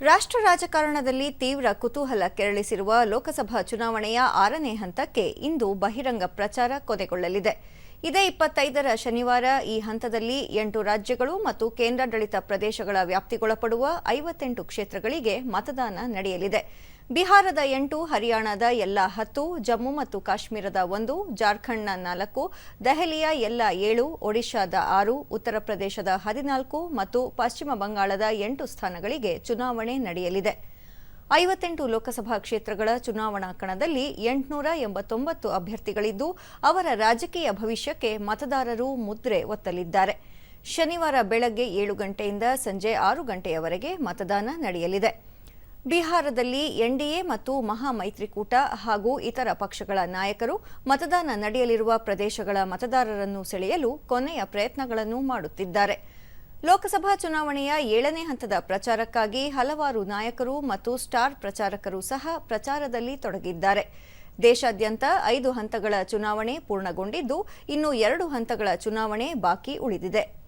ರಾಷ್ಟ್ರ ರಾಜಕಾರಣದಲ್ಲಿ ತೀವ್ರ ಕುತೂಹಲ ಕೆರಳಿಸಿರುವ ಲೋಕಸಭಾ ಚುನಾವಣೆಯ ಆರನೇ ಹಂತಕ್ಕೆ ಇಂದು ಬಹಿರಂಗ ಪ್ರಚಾರ ಕೊನೆಗೊಳ್ಳಲಿದೆ. ಇದೇ ಇಪ್ಪತ್ತೈದರ ಶನಿವಾರ ಈ ಹಂತದಲ್ಲಿ ಎಂಟು ರಾಜ್ಯಗಳು ಮತ್ತು ಕೇಂದ್ರಾಡಳಿತ ಪ್ರದೇಶಗಳ ವ್ಯಾಪ್ತಿಗೊಳಪಡುವ ಐವತ್ತೆಂಟು ಕ್ಷೇತ್ರಗಳಿಗೆ ಮತದಾನ ನಡೆಯಲಿದೆ. ಬಿಹಾರದ ಎಂಟು, ಹರಿಯಾಣದ ಎಲ್ಲ ಹತ್ತು, ಜಮ್ಮು ಮತ್ತು ಕಾಶ್ಮೀರದ ಒಂದು, ಜಾರ್ಖಂಡ್ನ ನಾಲ್ಕು, ದೆಹಲಿಯ ಎಲ್ಲ ಏಳು, ಒಡಿಶಾದ ಆರು, ಉತ್ತರ ಪ್ರದೇಶದ ಹದಿನಾಲ್ಕು ಮತ್ತು ಪಶ್ಚಿಮ ಬಂಗಾಳದ ಎಂಟು ಸ್ಥಾನಗಳಿಗೆ ಚುನಾವಣೆ ನಡೆಯಲಿದೆ. ಐವತ್ತೆಂಟು ಲೋಕಸಭಾ ಕ್ಷೇತ್ರಗಳ ಚುನಾವಣಾ ಕಣದಲ್ಲಿ ಎಂಟುನೂರ ಎಂಬತ್ತೊಂಬತ್ತು ಅಭ್ಯರ್ಥಿಗಳಿದ್ದು, ಅವರ ರಾಜಕೀಯ ಭವಿಷ್ಯಕ್ಕೆ ಮತದಾರರು ಮುದ್ರೆ ಒತ್ತಲಿದ್ದಾರೆ. ಶನಿವಾರ ಬೆಳಗ್ಗೆ ಏಳು ಗಂಟೆಯಿಂದ ಸಂಜೆ ಆರು ಗಂಟೆಯವರೆಗೆ ಮತದಾನ ನಡೆಯಲಿದೆ. ಬಿಹಾರದಲ್ಲಿ ಎನ್ಡಿಎ ಮತ್ತು ಮಹಾಮೈತ್ರಿಕೂಟ ಹಾಗೂ ಇತರ ಪಕ್ಷಗಳ ನಾಯಕರು ಮತದಾನ ನಡೆಯಲಿರುವ ಪ್ರದೇಶಗಳ ಮತದಾರರನ್ನು ಸೆಳೆಯಲು ಕೊನೆಯ ಪ್ರಯತ್ನಗಳನ್ನು ಮಾಡುತ್ತಿದ್ದಾರೆ. ಲೋಕಸಭಾ ಚುನಾವಣೆಯ ಏಳನೇ ಹಂತದ ಪ್ರಚಾರಕ್ಕಾಗಿ ಹಲವಾರು ನಾಯಕರು ಮತ್ತು ಸ್ಟಾರ್ ಪ್ರಚಾರಕರು ಸಹ ಪ್ರಚಾರದಲ್ಲಿ ತೊಡಗಿದ್ದಾರೆ. ದೇಶಾದ್ಯಂತ ಐದು ಹಂತಗಳ ಚುನಾವಣೆ ಪೂರ್ಣಗೊಂಡಿದ್ದು, ಇನ್ನು ಎರಡು ಹಂತಗಳ ಚುನಾವಣೆ ಬಾಕಿ ಉಳಿದಿದೆ.